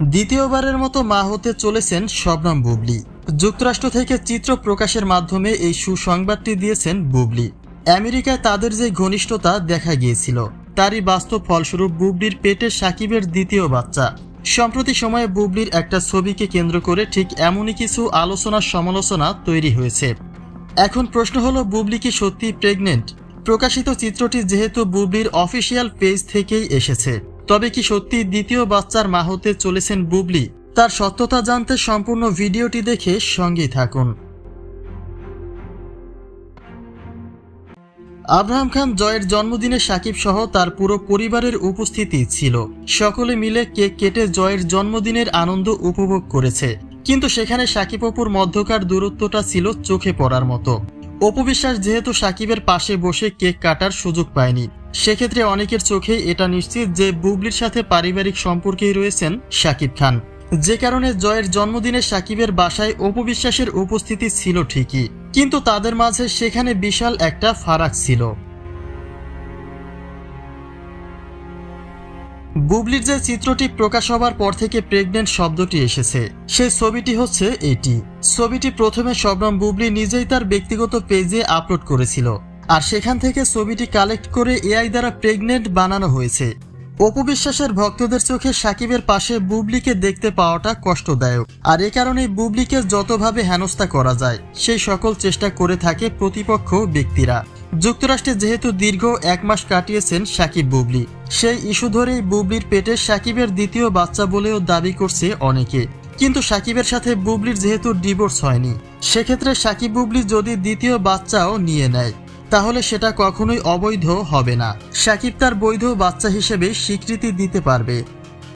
দ্বিতীয়বারের মতো মা হতে চলেছেন শবনম বুবলি। যুক্তরাষ্ট্র থেকে চিত্র প্রকাশের মাধ্যমে এই সুসংবাদটি দিয়েছেন বুবলি। আমেরিকায় তাদের যে ঘনিষ্ঠতা দেখা গিয়েছিল, তারই বাস্তব ফলস্বরূপ বুবলির পেটে সাকিবের দ্বিতীয় বাচ্চা। সম্প্রতি সময়ে বুবলির একটা ছবিকে কেন্দ্র করে ঠিক এমনই কিছু আলোচনা সমালোচনা তৈরি হয়েছে। এখন প্রশ্ন হলো, বুবলি কি সত্যি প্রেগনেন্ট প্রকাশিত চিত্রটি যেহেতু বুবলির অফিসিয়াল পেজ থেকেই এসেছে। তবে কি সত্যি দ্বিতীয় বাচ্চার মা হতে চলেছেন বুবলি? তার সত্যতা জানতে সম্পূর্ণ ভিডিওটি দেখে সঙ্গেই থাকুন। আব্রাহাম খান জয়ের জন্মদিনে সাকিব সহ তার পুরো পরিবারের উপস্থিতি ছিল। সকলে মিলে কেক কেটে জয়ের জন্মদিনের আনন্দ উপভোগ করেছে। কিন্তু সেখানে সাকিব অপুর মধ্যকার দূরত্বটা ছিল চোখে পড়ার মতো। অপু বিশ্বাস যেহেতু সাকিবের পাশে বসে কেক কাটার সুযোগ পায়নি সেক্ষেত্রে অনেকের চোখে এটা নিশ্চিত যে বুবলির সাথে পারিবারিক সম্পর্কেই রয়েছেন সাকিব খান। যে কারণে জয়ের জন্মদিনে সাকিবের বাসায় অপবিশ্বাসের উপস্থিতি ছিল ঠিকই, কিন্তু তাদের মাঝে সেখানে বিশাল একটা ফারাক ছিল। বুবলির যে চিত্রটি প্রকাশ হবার পর থেকে প্রেগনেন্ট শব্দটি এসেছে, সেই ছবিটি হচ্ছে এটি। ছবিটি প্রথমে শবনম বুবলি নিজেই তার ব্যক্তিগত পেজে আপলোড করেছিল। আর সেখান থেকে ছবিটি কালেক্ট করে এআই দ্বারা প্রেগনেন্ট বানানো হয়েছে। অপু বিশ্বাসের ভক্তদের চোখে সাকিবের পাশে বুবলিকে দেখতে পাওয়াটা কষ্টদায়ক। আর এ কারণেই বুবলিকে যতভাবে হেনস্থা করা যায় সেই সকল চেষ্টা করে থাকে প্রতিপক্ষ ব্যক্তিরা। যুক্তরাষ্ট্রে যেহেতু দীর্ঘ এক মাস কাটিয়েছেন সাকিব বুবলি, সেই ইস্যু ধরেই বুবলির পেটে সাকিবের দ্বিতীয় বাচ্চা বলেও দাবি করছে অনেকে। কিন্তু সাকিবের সাথে বুবলির যেহেতু ডিভোর্স হয়নি, সেক্ষেত্রে সাকিব বুবলি যদি দ্বিতীয় বাচ্চাও নিয়ে নেয়। তাহলে সেটা কখনোই অবৈধ হবে না। সাকিব তার বৈধ বাচ্চা হিসেবে স্বীকৃতি দিতে পারবে।